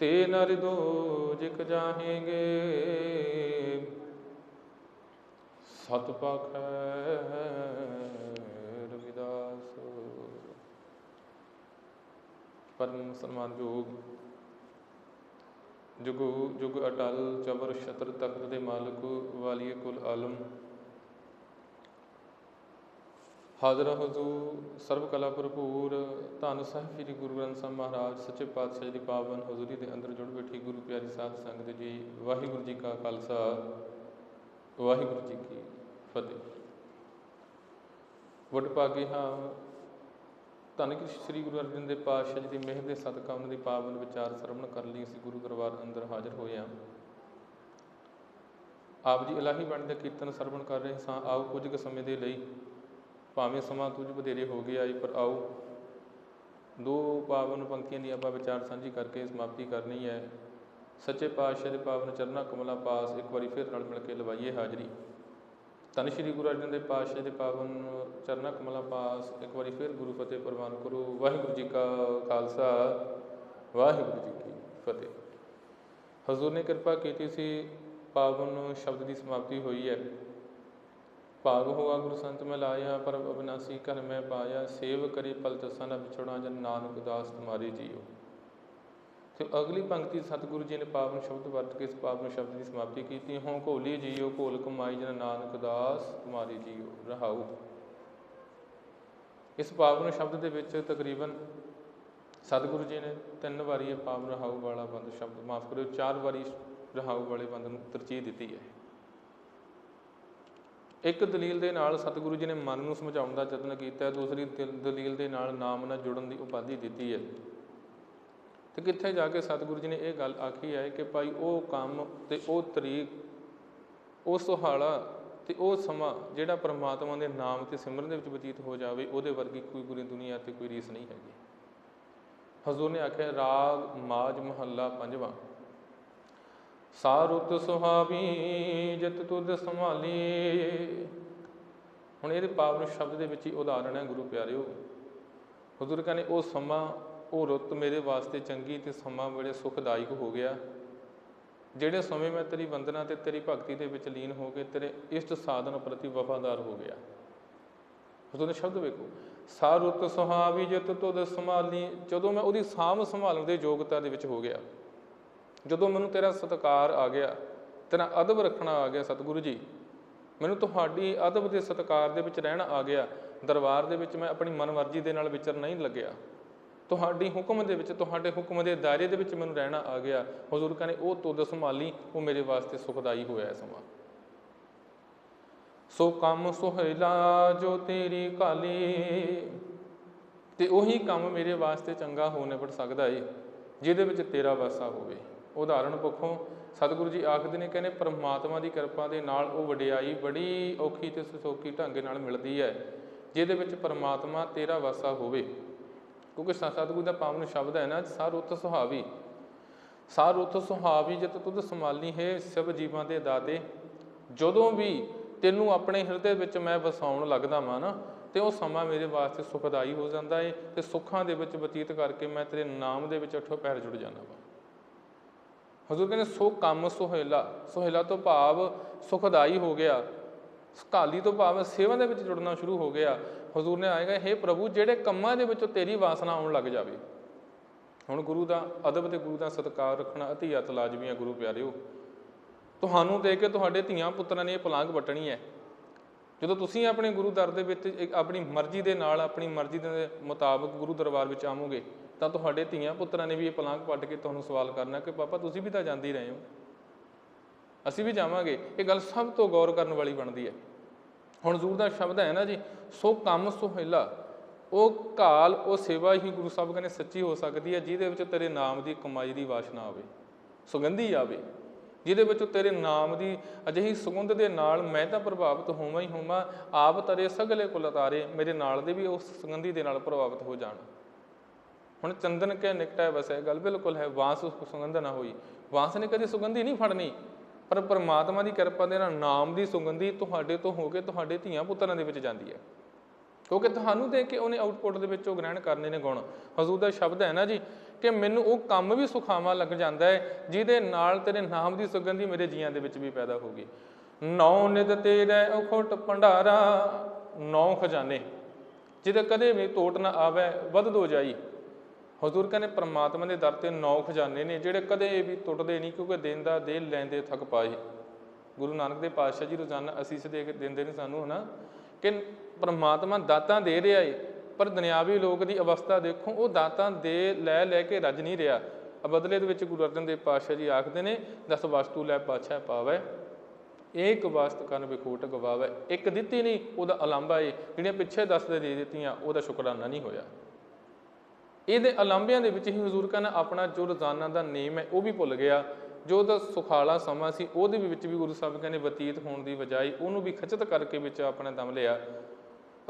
ਤੇ ਨਰ ਦੋ ਜਾਹੇਗੇ ਸਤ ਪਾਖੈ ਰਵਿਦਾਸ। ਪਰਮ ਸਨਮਾਨਯੋਗ ਜੁਗੋ। ਜੁਗ ਅਟਲ ਚਬਰ ਸ਼ਤਰ ਤਖਤ ਦੇ ਮਾਲਕ ਵਾਲੀਏ ਕੁਲ ਆਲਮ। ਹਾਜ਼ਰ ਹਜ਼ੂਰ ਸਰਬ ਕਲਾ ਭਰਪੂਰ, ਧੰਨ ਸਾਹਿਬ ਸ੍ਰੀ ਗੁਰੂ ਗ੍ਰੰਥ ਸਾਹਿਬ ਮਹਾਰਾਜ, ਸੱਚੇ ਪਾਤਸ਼ਾਹ ਜੀ ਦੀ ਪਾਵਨ ਹਜ਼ੂਰੀ ਦੇ ਅੰਦਰ ਜੁੜ ਬੈਠੀ ਗੁਰੂ ਪਿਆਰੀ ਸਾਧ ਸੰਗਤ ਜੀ, ਵਾਹਿਗੁਰੂ ਜੀ ਕਾ ਖਾਲਸਾ, ਵਾਹਿਗੁਰੂ ਜੀ ਕੀ ਫਤਿਹ। ਵਡ ਭਾਗੇ ਹਾਂ, ਧੰਨ ਕਿ ਸ੍ਰੀ ਗੁਰੂ ਅਰਜਨ ਦੇਵ ਪਾਤਸ਼ਾਹ ਜੀ ਦੀ ਮਿਹਰ ਦੇ ਸਦਕਾ ਉਹਨਾਂ ਦੀ ਪਾਵਨ ਵਿਚਾਰ ਸਰਵਣ ਕਰਨ ਲਈ ਅਸੀਂ ਗੁਰੂ ਦਰਬਾਰ ਅੰਦਰ ਹਾਜ਼ਰ ਹੋਏ ਹਾਂ। ਆਪ ਜੀ ਇਲਾਹੀ ਬਾਣੀ ਦਾ ਕੀਰਤਨ ਸਰਵਣ ਕਰ ਰਹੇ ਸਾਂ, ਆਓ ਕੁਝ ਕੁ ਸਮੇਂ ਦੇ ਲਈ ਭਾਵੇਂ ਸਮਾਂ ਕੁਝ ਵਧੇਰੇ ਹੋ ਗਿਆ ਏ ਪਰ ਆਓ, ਦੋ ਪਾਵਨ ਪੰਕਤੀਆਂ ਦੀ ਆਪਾਂ ਵਿਚਾਰ ਸਾਂਝੀ ਕਰਕੇ ਸਮਾਪਤੀ ਕਰਨੀ ਹੈ। ਸੱਚੇ ਪਾਤਸ਼ਾਹ ਦੇ ਪਾਵਨ ਚਰਨਾ ਕਮਲਾ ਪਾਸ ਇੱਕ ਵਾਰੀ ਫਿਰ ਰਲ ਮਿਲ ਕੇ ਲਵਾਈਏ ਹਾਜ਼ਰੀ। ਧੰਨ ਸ਼੍ਰੀ ਗੁਰੂ ਅਰਜਨ ਦੇਵ ਪਾਤਸ਼ਾਹ ਦੇ ਪਾਵਨ ਚਰਨਾ ਕਮਲਾ ਪਾਸ ਇੱਕ ਵਾਰੀ ਫਿਰ ਗੁਰੂ ਫਤਿਹ ਪ੍ਰਵਾਨ ਕਰੋ। ਵਾਹਿਗੁਰੂ ਜੀ ਕਾ ਖਾਲਸਾ, ਵਾਹਿਗੁਰੂ ਜੀ ਕੀ ਫਤਿਹ। ਹਜ਼ੂਰ ਨੇ ਕਿਰਪਾ ਕੀਤੀ ਸੀ, ਪਾਵਨ ਸ਼ਬਦ ਦੀ ਸਮਾਪਤੀ ਹੋਈ ਹੈ। ਭਾਗ ਹੋਆ ਗੁਰੂ ਸੰਤ ਮੈਂ ਲਾਇਆ, ਪਰ ਅਬਨਾਸੀ ਘਰ ਮੈਂ ਪਾਇਆ, ਸੇਵ ਕਰੀ ਪਲ ਤਸਾਂ ਨਾ ਵਿਛੋੜਾ, ਜਨ ਨਾਨਕ ਦਾਸ ਤੁਮਾਰੀ ਜੀਓ। ਤੇ ਅਗਲੀ ਪੰਕਤੀ ਸਤਿਗੁਰੂ ਜੀ ਨੇ ਪਾਵਨ ਸ਼ਬਦ ਵਰਤ ਕੇ ਇਸ ਪਾਵਨ ਸ਼ਬਦ ਦੀ ਸਮਾਪਤੀ ਕੀਤੀ ਹੋਂ ਘੋਲੀ ਜੀਓ, ਘੋਲ ਕਮਾਈ, ਜਨ ਨਾਨਕ ਦਾਸ ਤੁਮਾਰੀ ਜੀਓ, ਰਹਾਉ। ਇਸ ਪਾਵਨ ਸ਼ਬਦ ਦੇ ਵਿੱਚ ਤਕਰੀਬਨ ਸਤਿਗੁਰੂ ਜੀ ਨੇ ਤਿੰਨ ਵਾਰੀ ਇਹ ਪਾਵਨ ਰਹਾਉ ਵਾਲਾ ਬੰਦ ਸ਼ਬਦ ਮਾਫ ਕਰਿਓ, ਚਾਰ ਵਾਰੀ ਰਹਾਉ ਵਾਲੇ ਬੰਦ ਨੂੰ ਤਰਜੀਹ ਦਿੱਤੀ ਹੈ। ਇੱਕ ਦਲੀਲ ਦੇ ਨਾਲ ਸਤਿਗੁਰੂ ਜੀ ਨੇ ਮਨ ਨੂੰ ਸਮਝਾਉਣ ਦਾ ਯਤਨ ਕੀਤਾ, ਦੂਸਰੀ ਦਿਲ- ਦਲੀਲ ਦੇ ਨਾਲ ਨਾਮ ਨਾਲ ਜੁੜਨ ਦੀ ਉਪਾਧੀ ਦਿੱਤੀ ਹੈ। ਤੇ ਕਿੱਥੇ ਜਾ ਕੇ ਸਤਿਗੁਰੂ ਜੀ ਨੇ ਇਹ ਗੱਲ ਆਖੀ ਹੈ ਕਿ ਭਾਈ ਉਹ ਕੰਮ ਤੇ ਉਹ ਤਰੀਕ, ਉਹ ਸੁਹਾਲਾ ਤੇ ਉਹ ਸਮਾਂ ਜਿਹੜਾ ਪ੍ਰਮਾਤਮਾ ਦੇ ਨਾਮ ਤੇ ਸਿਮਰਨ ਦੇ ਵਿੱਚ ਬਤੀਤ ਹੋ ਜਾਵੇ, ਉਹਦੇ ਵਰਗੀ ਕੋਈ ਪੂਰੀ ਦੁਨੀਆ ਤੇ ਕੋਈ ਰੀਸ ਨਹੀਂ ਹੈਗੀ। ਹਜ਼ੂਰ ਨੇ ਆਖਿਆ, ਰਾਗ, ਮਾਜ, ਮਹੱਲਾ ਪੰਜਵਾਂ। ਸਾਰੁਤ ਸੁਹਾਵੀ ਜਿਤ ਤੁਧ ਸੰਭਾਲੀ। ਹੁਣ ਇਹਦੇ ਪਾਵਨ ਸ਼ਬਦ ਦੇ ਵਿੱਚ ਹੀ ਉਦਾਹਰਣ ਹੈ, ਗੁਰੂ ਪਿਆਰਿਓ। ਹਜ਼ੂਰ ਕਹਿੰਦੇ, ਉਹ ਸਮਾਂ, ਉਹ ਰੁੱਤ ਮੇਰੇ ਵਾਸਤੇ ਚੰਗੀ ਤੇ ਸਮਾਂ ਬੜੇ ਸੁਖਦਾਇਕ ਹੋ ਗਿਆ। ਜਿਹੜੇ ਸਮੇਂ ਮੈਂ ਤੇਰੀ ਵੰਦਨਾ ਤੇ ਤੇਰੀ ਭਗਤੀ ਦੇ ਵਿੱਚ ਲੀਨ ਹੋ ਕੇ ਤੇਰੇ ਇਸ਼ਟ ਸਾਧਨ ਪ੍ਰਤੀ ਵਫਾਦਾਰ ਹੋ ਗਿਆ। ਹਜ਼ੂਰ ਨੇ ਸ਼ਬਦ ਵੇਖੋ, ਸਾਰੁਤ ਸੁਹਾਵੀ ਜਿਤ ਤੁਧ ਸੰਭਾਲੀ। ਜਦੋਂ ਮੈਂ ਉਹਦੀ ਸਾਂਭ ਸੰਭਾਲਣ ਦੇ ਯੋਗਤਾ ਦੇ ਵਿੱਚ ਹੋ ਗਿਆ ਜਦੋਂ ਮੈਨੂੰ ਤੇਰਾ ਸਤਿਕਾਰ ਆ ਗਿਆ, ਤੇਰਾ ਅਦਬ ਰੱਖਣਾ ਆ ਗਿਆ ਸਤਿਗੁਰੂ ਜੀ, ਮੈਨੂੰ ਤੁਹਾਡੀ ਅਦਬ ਦੇ ਸਤਿਕਾਰ ਦੇ ਵਿੱਚ ਰਹਿਣਾ ਆ ਗਿਆ, ਦਰਬਾਰ ਦੇ ਵਿੱਚ ਮੈਂ ਆਪਣੀ ਮਨਮਰਜ਼ੀ ਦੇ ਨਾਲ ਵਿਚਰ ਨਹੀਂ ਲੱਗਿਆ। ਤੁਹਾਡੀ ਹੁਕਮ ਦੇ ਵਿੱਚ, ਤੁਹਾਡੇ ਹੁਕਮ ਦੇ ਦਾਇਰੇ ਦੇ ਵਿੱਚ ਮੈਨੂੰ ਰਹਿਣਾ ਆ ਗਿਆ। ਹਜ਼ੂਰ ਕਹਿੰਦੇ, ਉਹ ਤੁਧ ਸੰਭਾਲੀ ਉਹ ਮੇਰੇ ਵਾਸਤੇ ਸੁਖਦਾਈ ਹੋਇਆ ਸਮਾਂ। ਸੋ ਕੰਮ ਸੁਹੇਲਾ ਜੋ ਤੇਰੀ ਕਾਲੀ, ਤੇ ਉਹੀ ਕੰਮ ਮੇਰੇ ਵਾਸਤੇ ਚੰਗਾ ਹੋ ਨਿਬੜ ਸਕਦਾ ਏ, ਜਿਹਦੇ ਵਿੱਚ ਤੇਰਾ ਵਾਸਾ ਹੋਵੇ। ਉਦਾਹਰਣ ਪੱਖੋਂ, ਸਤਿਗੁਰੂ ਜੀ ਆਖਦੇ ਨੇ ਕਹਿੰਦੇ ਪਰਮਾਤਮਾ ਦੀ ਕਿਰਪਾ ਦੇ ਨਾਲ ਉਹ ਵਡਿਆਈ ਬੜੀ ਔਖੀ ਤੇ ਸਸੋਕੀ ਢੰਗ ਨਾਲ ਮਿਲਦੀ ਹੈ, ਜਿਹਦੇ ਵਿੱਚ ਪਰਮਾਤਮਾ ਤੇਰਾ ਵਾਸਾ ਹੋਵੇ। ਕਿਉਂਕਿ ਸ- ਸਤਿਗੁਰੂ ਦਾ ਪਾਵਨ ਸ਼ਬਦ ਹੈ ਨਾ ਸਾਰੁੱਤ ਸੁਹਾਵੀ। ਸਾਰੁੱਤ ਸੁਹਾਵੀ ਜਤ ਤੁਧ ਸੰਭਾਲੀ ਹੈ ਸਭ ਜੀਵਾਂ ਦੇ ਦਾਤੇ। ਜਦੋਂ ਵੀ ਤੈਨੂੰ ਆਪਣੇ ਹਿਰਦੇ ਵਿੱਚ ਮੈਂ ਵਸਾਉਣ ਲੱਗਦਾ ਵਾਂ ਨਾ, ਤੇ ਉਹ ਸਮਾਂ ਮੇਰੇ ਵਾਸਤੇ ਸੁਖਦਾਈ ਹੋ ਜਾਂਦਾ ਏ, ਤੇ ਸੁੱਖਾਂ ਦੇ ਵਿੱਚ ਬਤੀਤ ਕਰਕੇ ਮੈਂ ਤੇਰੇ ਨਾਮ ਦੇ ਵਿੱਚ ਅਠੋ ਪੈਰ ਜੁੜ ਜਾਂਦਾ ਵਾਂ। ਹਜ਼ੂਰ ਕਹਿੰਦੇ, ਸੋ ਕੰਮ ਸੁਹੇਲਾ ਸੁਹੇਲਾ ਤੋਂ ਭਾਵ ਸੁਖਦਾਈ ਹੋ ਗਿਆ। ਕਾਲੀ ਤੋਂ ਭਾਵ ਸੇਵਾ ਦੇ ਵਿੱਚ ਜੁੜਨਾ ਸ਼ੁਰੂ ਹੋ ਗਿਆ। ਹਜ਼ੂਰ ਨੇ ਆਏਗਾ हे ਪ੍ਰਭੂ, ਜਿਹੜੇ ਕੰਮਾਂ ਦੇ ਵਿੱਚੋਂ ਤੇਰੀ ਵਾਸਨਾ ਆਉਣ ਲੱਗ ਜਾਵੇ। ਹੁਣ ਗੁਰੂ ਦਾ ਅਦਬ ਤੇ ਗੁਰੂ ਦਾ ਸਤਿਕਾਰ ਰੱਖਣਾ ਅਤੀ ਅਤ ਲਾਜ਼ਮੀ ਹੈ ਗੁਰੂ ਪਿਆਰਿਓ। ਤੁਹਾਨੂੰ ਦੇ ਕੇ ਤੁਹਾਡੇ ਧੀਆਂ ਪੁੱਤਰਾਂ ਨੇ ਇਹ ਪਲਾਂਘ ਵੱਟਣੀ ਹੈ। ਜਦੋਂ ਤੁਸੀਂ ਆਪਣੇ ਗੁਰੂ ਦਰ ਦੇ ਵਿੱਚ ਆਪਣੀ ਮਰਜ਼ੀ ਦੇ ਨਾਲ, ਆਪਣੀ ਮਰਜ਼ੀ ਦੇ ਮੁਤਾਬਕ ਗੁਰੂ ਦਰਬਾਰ ਵਿੱਚ ਆਵੋਗੇ, ਤਾਂ ਤੁਹਾਡੇ ਧੀਆਂ ਪੁੱਤਰਾਂ ਨੇ ਵੀ ਇਹ ਪਲਾਂਘ ਪੱਟ ਕੇ ਤੁਹਾਨੂੰ ਸਵਾਲ ਕਰਨਾ ਕਿ ਪਾਪਾ ਤੁਸੀਂ ਵੀ ਤਾਂ ਜਾਂਦੇ ਹੀ ਰਹੇ ਹੋ। ਅਸੀਂ ਵੀ ਜਾਵਾਂਗੇ। ਇਹ ਗੱਲ ਸਭ ਤੋਂ ਗੌਰ ਕਰਨ ਵਾਲੀ ਬਣਦੀ ਹੈ। ਹੁਣ ਜ਼ੂਰ ਦਾ ਸ਼ਬਦ ਹੈ ਨਾ ਜੀ, ਸੋ ਕੰਮ ਸੁਹੇਲਾ ਉਹ ਕਾਲ, ਉਹ ਸੇਵਾ ਹੀ ਗੁਰੂ ਸਾਹਿਬ ਕਹਿੰਦੇ ਸੱਚੀ ਹੋ ਸਕਦੀ ਹੈ, ਜਿਹਦੇ ਵਿੱਚ ਤੇਰੇ ਨਾਮ ਦੀ ਕਮਾਈ ਦੀ ਵਾਸ਼ਨਾ ਆਵੇ, ਸੁਗੰਧੀ ਆਵੇ। ਜਿਹਦੇ ਵਿੱਚ ਤੇਰੇ ਨਾਮ ਦੀ ਅਜਿਹੀ ਸੁਗੰਧ ਦੇ ਨਾਲ ਮੈਂ ਤਾਂ ਪ੍ਰਭਾਵਿਤ ਹੋਵਾਂ ਹੀ ਹੋਵਾਂ, ਆਪ ਤਰੇ ਸਗਲੇ ਕੁਲ ਤਾਰੇ, ਮੇਰੇ ਨਾਲ ਦੇ ਵੀ ਉਸ ਸੁਗੰਧੀ ਦੇ ਨਾਲ ਪ੍ਰਭਾਵਿਤ ਹੋ ਜਾਣ। ਹੁਣ ਚੰਦਨ ਕੇ ਨਿਕਟਾ ਬਸ ਇਹ ਗੱਲ ਬਿਲਕੁਲ ਹੈ, ਵਾਸ ਉਸ ਸੁਗੰਧ ਨਾ ਹੋਈ। ਵਾਸ ਨੇ ਕਦੇ ਸੁਗੰਧੀ ਨਹੀਂ ਫੜਨੀ, ਪਰ ਪਰਮਾਤਮਾ ਦੀ ਕਿਰਪਾ ਦੇ ਨਾਲ ਨਾਮ ਦੀ ਸੁਗੰਧੀ ਤੁਹਾਡੇ ਤੋਂ ਹੋ ਕੇ ਤੁਹਾਡੇ ਧੀਆਂ ਪੁੱਤਰਾਂ ਦੇ ਵਿੱਚ ਜਾਂਦੀ ਹੈ। ਕਿਉਂਕਿ ਤੁਹਾਨੂੰ ਦੇਖ ਕੇ ਉਹਨੇ ਆਊਟਪੁੱਟ ਦੇ ਵਿੱਚ ਉਹ ਗ੍ਰਹਿਣ ਕਰਨੇ ਨੇ ਗੁਣ। ਹਜ਼ੂਰ ਦਾ ਸ਼ਬਦ ਹੈ ਨਾ ਜੀ ਕਿ ਮੈਨੂੰ ਉਹ ਕੰਮ ਵੀ ਸੁਖਾਵਾਂ ਲੱਗ ਜਾਂਦਾ ਹੈ, ਜਿਹਦੇ ਨਾਲ ਤੇਰੇ ਨਾਮ ਦੀ ਸੁਗੰਧੀ ਮੇਰੇ ਜੀਆਂ ਦੇ ਵਿੱਚ ਵੀ ਪੈਦਾ ਹੋਗੀ ਨੌ ਨਿਤ ਤੇਰੇ ਅਖੋਟ ਭੰਡਾਰਾ, ਨੌ ਖਜ਼ਾਨੇ, ਜਿਹਦੇ ਕਦੇ ਵੀ ਤੋਟ ਨਾ ਆਵੇ, ਵੱਧ ਦੋ ਜਾਈ। ਹਜ਼ੂਰ ਕਹਿੰਦੇ ਪ੍ਰਮਾਤਮਾ ਦੇ ਦਰ ਤੇ ਨੌ ਖਜ਼ਾਨੇ ਨੇ, ਜਿਹੜੇ ਕਦੇ ਵੀ ਟੁੱਟਦੇ ਨਹੀਂ, ਕਿਉਂਕਿ ਦੇਂਦਾ ਦੇ ਲੈਂਦੇ ਥੱਕ ਪਾਏ। ਗੁਰੂ ਨਾਨਕ ਦੇ ਪਾਤਸ਼ਾਹ ਜੀ ਰੋਜ਼ਾਨਾ ਅਸੀਸ ਦੇ ਕੇ ਦਿੰਦੇ ਨੇ ਸਾਨੂੰ ਹਨਾ, ਕਿ ਪ੍ਰਮਾਤਮਾ ਦਾਤਾਂ ਦੇ ਰਿਹਾ ਏ। ਪਰ ਦੁਨਿਆਵੀ ਲੋਕ ਦੀ ਅਵਸਥਾ ਦੇਖੋ, ਉਹ ਦਾਤਾਂ ਦੇ ਲੈ ਲੈ ਕੇ ਰੱਜ ਨਹੀਂ ਰਿਹਾ। ਬਦਲੇ ਦੇ ਵਿੱਚ ਗੁਰੂ ਅਰਜਨ ਦੇਵ ਪਾਤਸ਼ਾਹ ਜੀ ਆਖਦੇ ਨੇ, ਦਸ ਵਸਤੂ ਲੈ ਪਾਤਸ਼ਾਹ ਪਾਵੇ ਇੱਕ ਵਾਸਤ ਕਰਨ ਵਿਖੋਟ ਗਵਾਵੇ। ਇੱਕ ਦਿੱਤੀ ਨਹੀਂ, ਉਹਦਾ ਅਲੰਬਾ ਏ। ਜਿਹੜੀਆਂ ਪਿੱਛੇ ਦੱਸ ਦੇ ਦੇ ਦਿੱਤੀਆਂ, ਉਹਦਾ ਸ਼ੁਕਰਾਨਾ ਨਹੀਂ ਹੋਇਆ। ਇਹਦੇ ਅਲੰਬਿਆਂ ਦੇ ਵਿੱਚ ਹੀ ਹਜ਼ੂਰ ਕਹਿੰਦਾ ਆਪਣਾ ਜੋ ਰੋਜ਼ਾਨਾ ਦਾ ਨੇਮ ਹੈ, ਉਹ ਵੀ ਭੁੱਲ ਗਿਆ। ਜੋ ਉਹਦਾ ਸੁਖਾਲਾ ਸਮਾਂ ਸੀ, ਉਹਦੇ ਵਿੱਚ ਵੀ ਗੁਰੂ ਸਾਹਿਬ ਕਹਿੰਦੇ ਬਤੀਤ ਹੋਣ ਦੀ ਬਜਾਏ ਉਹਨੂੰ ਵੀ ਖਚਤ ਕਰਕੇ ਵਿੱਚ ਆਪਣਾ ਦਮ ਲਿਆ।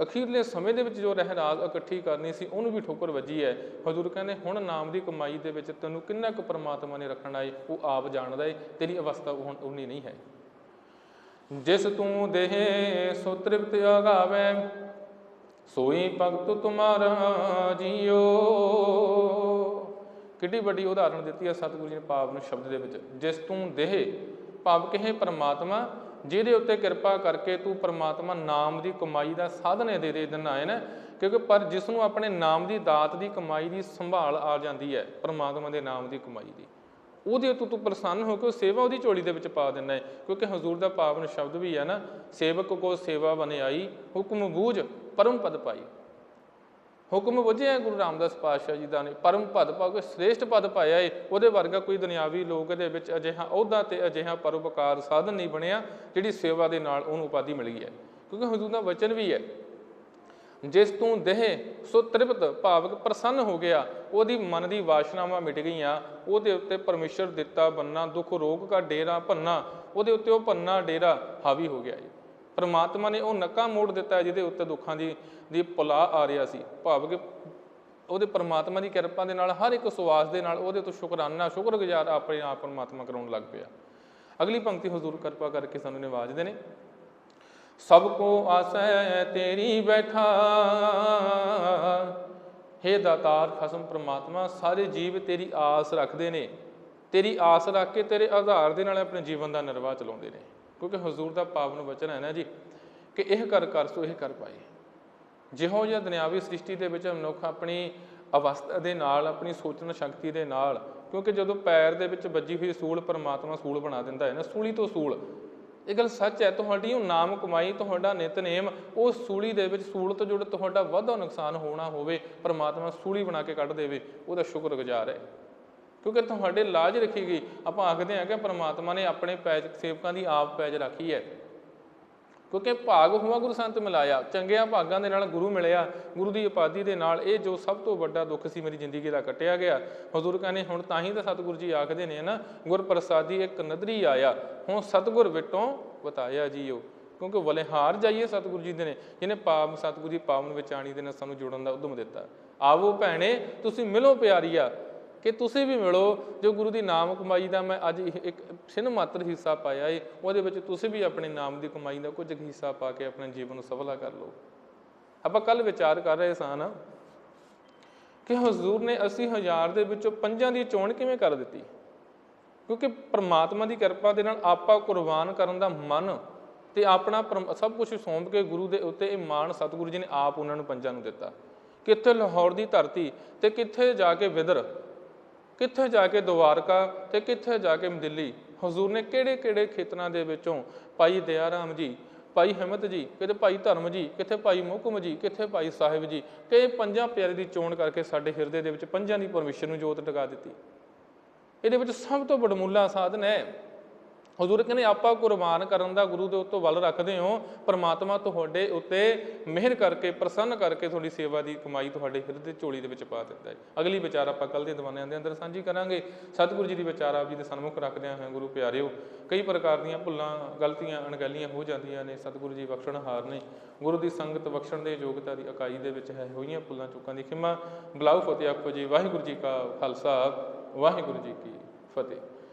ਅਖੀਰਲੇ ਸਮੇਂ ਦੇ ਵਿੱਚ ਜੋ ਰਹਿ ਇਕੱਠੀ ਕਰਨੀ ਸੀ, ਉਹਨੂੰ ਵੀ ਠੋਕਰ ਵੱਜੀ ਹੈ। ਹਜ਼ੂਰ ਕਹਿੰਦੇ, ਹੁਣ ਨਾਮ ਦੀ ਕਮਾਈ ਦੇ ਵਿੱਚ ਤੈਨੂੰ ਕਿੰਨਾ ਕੁ ਪ੍ਰਮਾਤਮਾ ਨੇ ਰੱਖਣਾ ਏ, ਉਹ ਆਪ ਜਾਣਦਾ ਏ, ਤੇਰੀ ਅਵਸਥਾ ਹੁਣ ਉਨੀ ਨਹੀਂ ਹੈ। ਜਿਸ ਤੂੰ ਦੇਹ, ਸੋ ਤ੍ਰਿਪਤ ਅਗਾਵੇ ਸੋਈ ਭਗਤ ਤੁਮਾਰਾ ਜੀਓ। ਕਿੱਡੀ ਵੱਡੀ ਉਦਾਹਰਣ ਦਿੱਤੀ ਹੈ ਸਤਿਗੁਰੂ ਜੀ ਨੇ ਪਾਪ ਨੂੰ ਸ਼ਬਦ ਦੇ ਵਿੱਚ। ਜਿਸ ਤੂੰ ਦੇਹ, ਭਾਵ ਕਹੇ ਪਰਮਾਤਮਾ ਜਿਹਦੇ ਉੱਤੇ ਕਿਰਪਾ ਕਰਕੇ ਤੂੰ ਪਰਮਾਤਮਾ ਨਾਮ ਦੀ ਕਮਾਈ ਦਾ ਸਾਧਨ ਦੇ ਦੇ ਦਿੰਦਾ ਹੈ ਨਾ, ਕਿਉਂਕਿ ਪਰ ਜਿਸ ਨੂੰ ਆਪਣੇ ਨਾਮ ਦੀ ਦਾਤ ਦੀ ਕਮਾਈ ਦੀ ਸੰਭਾਲ ਆ ਜਾਂਦੀ ਹੈ, ਪਰਮਾਤਮਾ ਦੇ ਨਾਮ ਦੀ ਕਮਾਈ ਦੀ। ਉਹਦੇ ਉੱਤੇ ਤੂੰ ਪ੍ਰਸੰਨ ਹੋ ਕੇ ਉਹ ਸੇਵਾ ਉਹਦੀ ਝੋਲੀ ਦੇ ਵਿੱਚ ਪਾ ਦਿੰਦਾ ਹੈ, ਕਿਉਂਕਿ ਹਜ਼ੂਰ ਦਾ ਪਾਵਨ ਸ਼ਬਦ ਵੀ ਹੈ ਨਾ, ਸੇਵਕ ਕੋ ਸੇਵਾ ਬਨਿਆਈ ਹੁਕਮ ਬੂਝ ਪਰਮ ਪਦ ਪਾਈ। ਹੁਕਮ ਬੁਝਿਆ ਗੁਰੂ ਰਾਮਦਾਸ ਪਾਤਸ਼ਾਹ ਜੀ ਦਾ ਨੇ, ਪਰਮ ਪਦ ਪਾ ਸ੍ਰੇਸ਼ਟ ਪਦ ਪਾਇਆ ਏ, ਉਹਦੇ ਵਰਗਾ ਕੋਈ ਦੁਨਿਆਵੀ ਲੋਕ ਦੇ ਵਿੱਚ ਅਜਿਹਾ ਅਹੁਦਾ ਤੇ ਅਜਿਹਾ ਪਰਉਪਕਾਰ ਸਾਧਨ ਨਹੀਂ ਬਣਿਆ, ਜਿਹੜੀ ਸੇਵਾ ਦੇ ਨਾਲ ਉਹਨੂੰ ਉਪਾਧੀ ਮਿਲ ਗਈ ਹੈ। ਕਿਉਂਕਿ ਹਜ਼ੂਰ ਦਾ ਵਚਨ ਵੀ ਹੈ, ਜਿਸ ਤੂੰ ਦੇਹ ਸੋ ਤ੍ਰਿਪਤ ਭਾਵਕ ਪ੍ਰਸੰਨ ਹੋ ਗਿਆ, ਉਹਦੀ ਮਨ ਦੀ ਵਾਸ਼ਨਾਵਾਂ ਮਿਟ ਗਈਆਂ, ਉਹਦੇ ਉੱਤੇ ਪਰਮੇਸ਼ਰ ਦਿੱਤਾ ਬੰਨਾ, ਦੁੱਖ ਰੋਗ ਦਾ ਡੇਰਾ ਭੰਨਾ, ਉਹਦੇ ਉੱਤੇ ਉਹ ਭੰਨਾ ਡੇਰਾ ਹਾਵੀ ਹੋ ਗਿਆ ਜੀ। ਪਰਮਾਤਮਾ ਨੇ ਉਹ ਨੱਕਾ ਮੋੜ ਦਿੱਤਾ ਜਿਹਦੇ ਉੱਤੇ ਦੁੱਖਾਂ ਦੀ ਦੀ ਪੁਲਾ ਆ ਰਿਹਾ ਸੀ। ਭਾਵ ਕਿ ਉਹਦੇ ਪਰਮਾਤਮਾ ਦੀ ਕਿਰਪਾ ਦੇ ਨਾਲ, ਹਰ ਇੱਕ ਸਵਾਸ ਦੇ ਨਾਲ ਉਹਦੇ ਤੋਂ ਸ਼ੁਕਰਾਨਾ, ਸ਼ੁਕਰਗੁਜ਼ਾਰ ਆਪਣੇ ਆਪ ਪਰਮਾਤਮਾ ਕਰਾਉਣ ਲੱਗ ਪਿਆ। ਅਗਲੀ ਪੰਕਤੀ ਹਜ਼ੂਰ ਕਿਰਪਾ ਕਰਕੇ ਸਾਨੂੰ ਨਿਵਾਜਦੇ ਨੇ ਸਭ ਕੋ ਆਸੈ ਤੇਰੀ ਬੈਠਾ। ਹੇ ਦਾਤਾਰ ਖਸਮ ਪ੍ਰਮਾਤਮਾ, ਸਾਰੇ ਜੀਵ ਤੇਰੀ ਆਸ ਰੱਖਦੇ ਨੇ। ਤੇਰੀ ਆਸ ਰੱਖ ਕੇ ਤੇਰੇ ਆਧਾਰ ਦੇ ਨਾਲ ਆਪਣੇ ਜੀਵਨ ਦਾ ਨਿਰਵਾਹ ਚਲਾਉਂਦੇ ਨੇ। ਕਿਉਂਕਿ ਹਜ਼ੂਰ ਦਾ ਪਾਵਨ ਵਚਨ ਹੈ ਨਾ ਜੀ, ਕਿ ਇਹ ਕਰ ਕਰ ਸੋ ਇਹ ਕਰ ਪਾਈ। ਜਿਹੋ ਜਿਹਾ ਦੁਨਿਆਵੀ ਸ੍ਰਿਸ਼ਟੀ ਦੇ ਵਿੱਚ ਮਨੁੱਖ ਆਪਣੀ ਅਵਸਥਾ ਦੇ ਨਾਲ, ਆਪਣੀ ਸੋਚਣ ਸ਼ਕਤੀ ਦੇ ਨਾਲ, ਕਿਉਂਕਿ ਜਦੋਂ ਪੈਰ ਦੇ ਵਿੱਚ ਵੱਜੀ ਹੋਈ ਸੂਲ ਪਰਮਾਤਮਾ ਸੂਲ ਬਣਾ ਦਿੰਦਾ ਹੈ ਨਾ, ਸੂਲੀ ਤੋਂ ਸੂਲ। ਇਹ ਗੱਲ ਸੱਚ ਹੈ, ਤੁਹਾਡੀ ਉਹ ਨਾਮ ਕਮਾਈ, ਤੁਹਾਡਾ ਨਿਤਨੇਮ, ਉਹ ਸੂਲੀ ਦੇ ਵਿੱਚ ਸੂਲ ਤੋਂ ਜੁੜ ਤੁਹਾਡਾ ਵਾਧਾ ਨੁਕਸਾਨ ਹੋਣਾ ਹੋਵੇ, ਪਰਮਾਤਮਾ ਸੂਲੀ ਬਣਾ ਕੇ ਕੱਢ ਦੇਵੇ, ਉਹਦਾ ਸ਼ੁਕਰਗੁਜ਼ਾਰ ਹੈ। ਕਿਉਂਕਿ ਤੁਹਾਡੇ ਲਾਜ ਰੱਖੀ ਗਈ। ਆਪਾਂ ਆਖਦੇ ਹਾਂ ਕਿ ਪ੍ਰਮਾਤਮਾ ਨੇ ਆਪਣੇ ਪੈਜ ਸੇਵਕਾਂ ਦੀ ਆਪ ਪੈਜ ਰੱਖੀ ਹੈ। ਕਿਉਂਕਿ ਭਾਗ ਹੋਆ ਗੁਰੂ ਸੰਤ ਮਿਲਾਇਆ, ਚੰਗਿਆਂ ਭਾਗਾਂ ਦੇ ਨਾਲ ਗੁਰੂ ਮਿਲਿਆ, ਗੁਰੂ ਦੀ ਉਪਾਧੀ ਦੇ ਨਾਲ ਇਹ ਜੋ ਸਭ ਤੋਂ ਵੱਡਾ ਦੁੱਖ ਸੀ ਮੇਰੀ ਜ਼ਿੰਦਗੀ ਦਾ ਕੱਟਿਆ ਗਿਆ। ਹਜ਼ੂਰ ਕਹਿੰਦੇ, ਹੁਣ ਤਾਂ ਹੀ ਤਾਂ ਸਤਿਗੁਰੂ ਜੀ ਆਖਦੇ ਨੇ ਨਾ ਗੁਰ ਪ੍ਰਸਾਦੀ ਇੱਕ ਨਦਰੀ ਆਇਆ, ਹੁਣ ਸਤਿਗੁਰ ਵਿਟੋਂ ਬਤਾਇਆ ਜੀਓ। ਕਿਉਂਕਿ ਬਲਿਹਾਰ ਜਾਈਏ ਸਤਿਗੁਰੂ ਜੀ ਦੇ ਨੇ, ਜਿਹਨੇ ਪਾਪ, ਸਤਿਗੁਰੂ ਦੀ ਪਾਵਨ ਵਿਚਾਣੀ ਦੇ ਨਾਲ ਸਾਨੂੰ ਜੁੜਨ ਦਾ ਉਦਮ ਦਿੱਤਾ। ਆਵੋ ਭੈਣੇ, ਤੁਸੀਂ ਮਿਲੋ ਪਿਆਰੀਆ ਕਿ ਤੁਸੀਂ ਵੀ ਮਿਲੋ, ਜੋ ਗੁਰੂ ਦੀ ਨਾਮ ਕਮਾਈ ਦਾ ਮੈਂ ਅੱਜ ਇੱਕ ਛਿਨ ਮਾਤਰ ਹਿੱਸਾ ਪਾਇਆ ਏ, ਉਹਦੇ ਵਿੱਚ ਤੁਸੀਂ ਵੀ ਆਪਣੇ ਨਾਮ ਦੀ ਕਮਾਈ ਦਾ ਕੁਝ ਹਿੱਸਾ ਪਾ ਕੇ ਆਪਣੇ ਜੀਵਨ ਨੂੰ ਸਫਲਾ ਕਰ ਲਓ। ਆਪਾਂ ਕੱਲ ਵਿਚਾਰ ਕਰ ਰਹੇ ਸਾਂ ਕਿ ਹਜ਼ੂਰ ਨੇ 80000 ਦੇ ਵਿੱਚੋਂ ਪੰਜਾਂ ਦੀ ਚੋਣ ਕਿਵੇਂ ਕਰ ਦਿੱਤੀ? ਕਿਉਂਕਿ ਪ੍ਰਮਾਤਮਾ ਦੀ ਕਿਰਪਾ ਦੇ ਨਾਲ ਆਪਾ ਕੁਰਬਾਨ ਕਰਨ ਦਾ ਮਨ ਤੇ ਆਪਣਾ ਪਰਮ- ਸਭ ਕੁਝ ਸੌਂਪ ਕੇ ਗੁਰੂ ਦੇ ਉੱਤੇ ਇਹ ਮਾਣ ਸਤਿਗੁਰੂ ਜੀ ਨੇ ਆਪ ਉਹਨਾਂ ਨੂੰ ਪੰਜਾਂ ਨੂੰ ਦਿੱਤਾ। ਕਿੱਥੇ ਲਾਹੌਰ ਦੀ ਧਰਤੀ ਤੇ ਕਿੱਥੇ ਜਾ ਕੇ ਵਿਦਰ ਕਿੱਥੇ ਜਾ ਕੇ ਦੁਆਰਕਾ ਤੇ ਕਿੱਥੇ ਜਾ ਕੇ ਦਿੱਲੀ ਹਜ਼ੂਰ ਨੇ ਕਿਹੜੇ ਕਿਹੜੇ ਖੇਤਰਾਂ ਦੇ ਵਿੱਚੋਂ ਭਾਈ ਦਇਆ ਰਾਮ ਜੀ, ਭਾਈ ਹਿੰਮਤ ਜੀ, ਕਿਤੇ ਭਾਈ ਧਰਮ ਜੀ ਕਿੱਥੇ ਭਾਈ ਮੁਕਮ ਜੀ ਕਿੱਥੇ ਭਾਈ ਸਾਹਿਬ ਜੀ ਕਿ ਪੰਜਾਂ ਪਿਆਰੇ ਦੀ ਚੋਣ ਕਰਕੇ ਸਾਡੇ ਹਿਰਦੇ ਦੇ ਵਿੱਚ ਪੰਜਾਂ ਦੀ ਪਰਮੇਸ਼ਰ ਨੂੰ ਜੋਤ ਟਿਕਾ ਦਿੱਤੀ। ਇਹਦੇ ਵਿੱਚ ਸਭ ਤੋਂ ਵਡਮੁੱਲਾ ਸਾਧਨ ਹੈ। ਹਜ਼ੂਰ ਕਹਿੰਦੇ, ਆਪਾਂ ਕੁਰਬਾਨ ਕਰਨ ਦਾ ਗੁਰੂ ਦੇ ਉੱਤੋਂ ਵੱਲ ਰੱਖਦੇ ਹੋ। ਪਰਮਾਤਮਾ ਤੁਹਾਡੇ ਉੱਤੇ ਮਿਹਰ ਕਰਕੇ, ਪ੍ਰਸੰਨ ਕਰਕੇ ਤੁਹਾਡੀ ਸੇਵਾ ਦੀ ਕਮਾਈ ਤੁਹਾਡੇ ਹਿਰਦੇ ਝੋਲੀ ਦੇ ਵਿੱਚ ਪਾ ਦਿੰਦਾ ਹੈ। ਅਗਲੀ ਵਿਚਾਰ ਆਪਾਂ ਕੱਲ ਦੇ ਦੀਵਾਨਿਆਂ ਦੇ ਅੰਦਰ ਸਾਂਝੀ ਕਰਾਂਗੇ। ਸਤਿਗੁਰੂ ਜੀ ਦੀ ਵਿਚਾਰ ਆਪ ਜੀ ਦੇ ਸਨਮੁਖ ਰੱਖਦਿਆਂ ਹੋਏ ਗੁਰੂ ਪਿਆਰਿਓ, ਕਈ ਪ੍ਰਕਾਰ ਦੀਆਂ ਭੁੱਲਾਂ, ਗਲਤੀਆਂ, ਅਣਗਹਿਲੀਆਂ ਹੋ ਜਾਂਦੀਆਂ ਨੇ। ਸਤਿਗੁਰੂ ਜੀ ਬਖਸ਼ਣਹਾਰ ਨੇ। ਗੁਰੂ ਦੀ ਸੰਗਤ ਬਖਸ਼ਣ ਦੇ ਯੋਗਤਾ ਦੀ ਇਕਾਈ ਦੇ ਵਿੱਚ ਹੈ ਹੋਈਆਂ ਭੁੱਲਾਂ, ਚੁੱਕਾਂ ਦੀ ਖਿਮਾ। ਬਲਾਉ ਫਤਿਹ ਆਖੋ ਜੀ। ਵਾਹਿਗੁਰੂ ਜੀ ਕਾ ਖਾਲਸਾ। ਵਾਹਿਗੁਰੂ ਜੀ ਕੀ ਫਤਿਹ।